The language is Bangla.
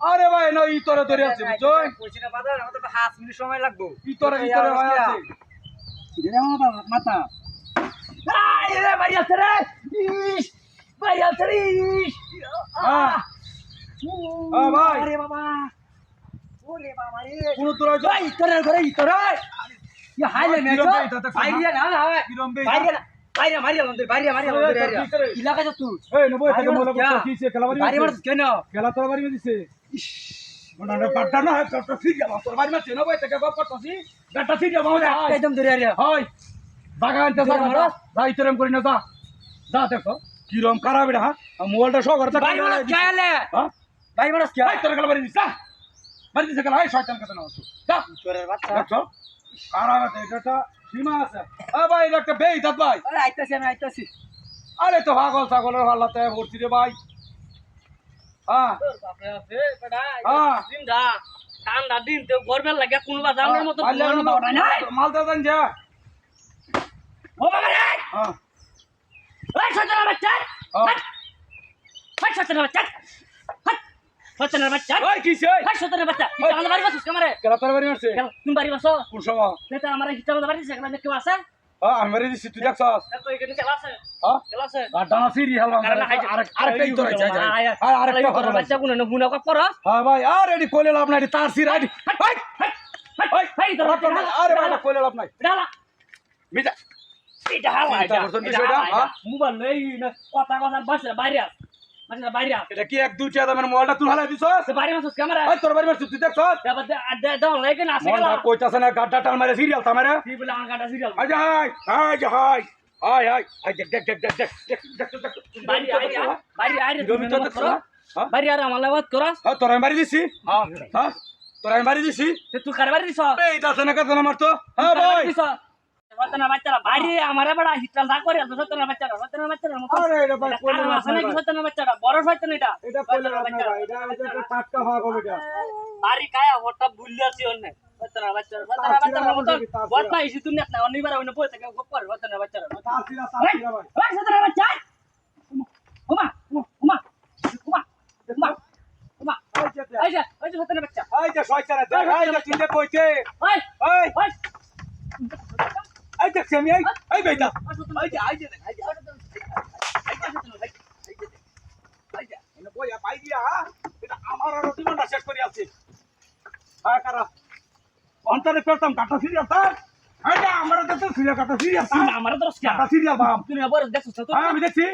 আরে ভাই না ইতরে ধরে আছে বুঝছ? কইছি না বাজার আমাদের তো হাফ মিনিট সময় লাগবো। ইতরে ইতরে ভাই আছে। দিলে মাথা মাথা? আই রে বাড়ি আছে রে। ইস বাড়ি আছে রে ইস। হ্যাঁ। হ্যাঁ, ভাই। আরে বাবা। ওরে বাবা রে। কোন তোরা ভাই ইতরে ঘরে ইতরে। ইয়া হাইলে বেইতা না? বাইরে না না? বাইরে না বাইরে মারিয়া মন্দির বাইরে মারিয়া ভিতরে। ইলাকা যা তুই? এই নবই থেকে মোলা মারছ করতে কে? খেলা বাড়ি মারছ? কেন? খেলা তোর বাড়ি দিছে মানে না হয় তো ঠিক গেল তোর বাড়ি মারছে নবই থেকে গপ করতেছি গাটা ঠিক যাব আমাদের একদম ধরে এরিয়া হয় জায়গা আনতে যা তোরা যা ইতরেম করি না যা যা দেখো কিরম খারাপ এটা হ্যাঁ মোবাইলটা সহ করতে বাইরে মারছ কে আলে? হ্যাঁ বাইরে মারছ কে এই তোর খেলা বাড়ি দিস বাড়ি দিছে খেলা এই শয়তান কথা না হচ্ছে যা। চোরের বাচ্চা। দেখছ খারাপ এটা সীমা আছে। এ ভাই একটা বেই দাদ ভাই। আরে আইতাছি আমি আইতাছি আরে তো পাগল ছাগলের ভাল্লাতে ভর্তি রে ভাই। ঠান্ডা দিন তো গরমের লাগে কোন বাস আমার মতো মাল দেওয়া ঘুমানো পাওয়া নাই। মাল দাও দেন যা ও বাবা রে হ্যাঁ ওই সচনা বাচ্চা সচনা বাচ্চা সচনা বাচ্চা ওই কিছে হাট সচনা বাচ্চা এটা আমাদের বাড়ি বসছিস কামারে কেলা তোর বাড়ি মারছে? তুমি বাড়ি বসো। কোন সময়? সেটা আমার হিসাব বাড়ি সেখানে দেখতে আছে? আমারে দিছি তুই দেখছ মোবাইল কথা কথা বাইরে বাসে বাইরে এটা কি এক দুই টাকা দামের মোবাইলটা তুই হালাই দিছস বাইরে মাসুস ক্যামেরা ওই তোর বাড়ি মারছিস তুই দেখছস দাও লাগে না আসে মোবাইলটা কইতাছে না গাড্ডা টান মারে সিরিয়াল তামারে কি বলে আমার গাটা সিরিয়াল আজ হাই আজ হাই হাই হাই হাই দেখ দেখ দেখ দেখ দেখ দেখ দেখ দেখ দেখ বাইরে আইরে বাইরে আইরে তুমি দেখছ করো হ্যাঁ বাইরে আর আমার লাগাত করস হ্যাঁ তোর আমি বাড়ি দিছি হ্যাঁ হ্যাঁ তোর আমি বাড়ি দিছি তুই কার দিছ এই দাসে না কথা না মারতো হ্যাঁ ভাই সতনা বাচ্চারা বাইরে আমার বড় হিটাল দা করে সতনা বাচ্চারা সতনা বাচ্চারা আরে এটা ভাই লাভ আছে নাকি। সতনা বাচ্চারা? বড় সতনা এটা। এটা কইলে লাভ এটা এটা টাটকা হওয়া কবে এটা। বাড়ি কায়া ওটা ভুললে আছি অন্য। সতনা বাচ্চারা সতনা বাচ্চারা মত বদমা ইসি তুই না অন্যবার অন্য বই থেকে গপ করে সতনা বাচ্চারা তাসিরা তাসিরা ভাই। সতনা বাচ্চা ওমা ওমা ওমা ওমা ওমা এই যে এই যে সতনা বাচ্চা। এই যে শয়তানে এই যে তুই যে কইতে ওই ওই আই দেখছি আমি আই আই বেটা আই যা আই যা আই যা আই যা আই যা এনে বইয়া পাই দিয়া এটা আমার আর জীবনটা শেষ করে আছে হ্যাঁ কারা অন্তরে পেতাম কাটা সিরিয়াল তার আইটা আমার তো সিরিয়াল কাটা সিরিয়াল না আমার তো কাটা সিরিয়াল বাপ তুমি আবার দেখছ তো আমি দেখছি